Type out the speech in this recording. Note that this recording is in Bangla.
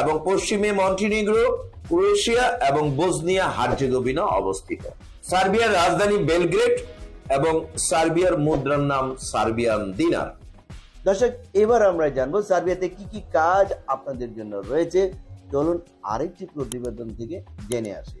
এবং পশ্চিমে মন্টিনিগ্রো, ক্রোয়েশিয়া এবং বোসনিয়া হার্জেগোভিনা অবস্থিত। সার্বিয়ার রাজধানী বেলগ্রেড এবং সার্বিয়ার মুদ্রার নাম সার্বিয়ান দিনার। দর্শক, এবার আমরা জানব সার্বিয়াতে কি কি কাজ আপনাদের জন্য রয়েছে। চলুন আরেকটি প্রতিবেদন থেকে জেনে আসি।